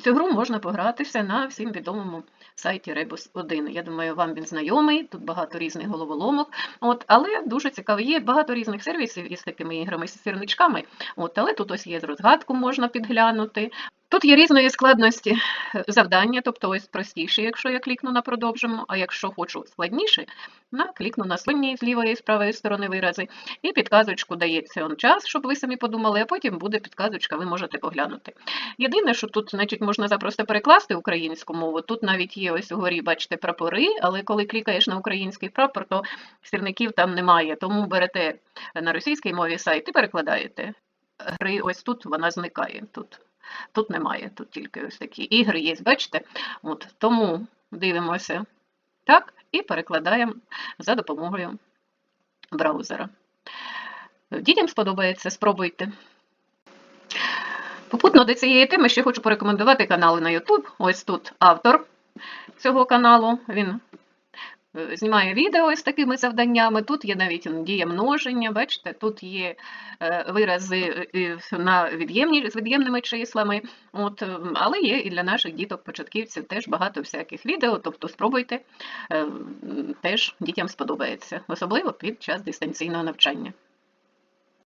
цю гру можна погратися на всім відомому сайті Rebus 1. Я думаю, вам він знайомий, тут багато різних головоломок. От, але дуже цікаво, є багато різних сервісів із такими іграми, з сірничками. От, але тут ось є розгадку, можна підглянути. Тут є різної складності завдання, тобто ось простіші, якщо я клікну на продовжимо, а якщо хочу складніше, клікну на сильні з лівої і з правої сторони вирази. І підказочку дається он час, щоб ви самі подумали, а потім буде підказочка, ви можете поглянути. Єдине, що тут можна запросто перекласти українську мову. Тут навіть є ось угорі, бачите, прапори, але коли клікаєш на український прапор, то сірників там немає. Тому берете на російській мові сайт і перекладаєте. Гри ось тут вона зникає. Тут, тут немає, тут тільки ось такі ігри є, бачите? От, тому дивимося так і перекладаємо за допомогою браузера. Дітям сподобається, спробуйте. Попутно до цієї теми ще хочу порекомендувати канали на YouTube. Ось тут автор цього каналу. Він е, знімає відео з такими завданнями. Тут є навіть дія множення, бачите, тут є е, вирази е, на від'ємні, з від'ємними числами. От, але є і для наших діток-початківців теж багато всяких відео, тобто спробуйте, теж дітям сподобається, особливо під час дистанційного навчання.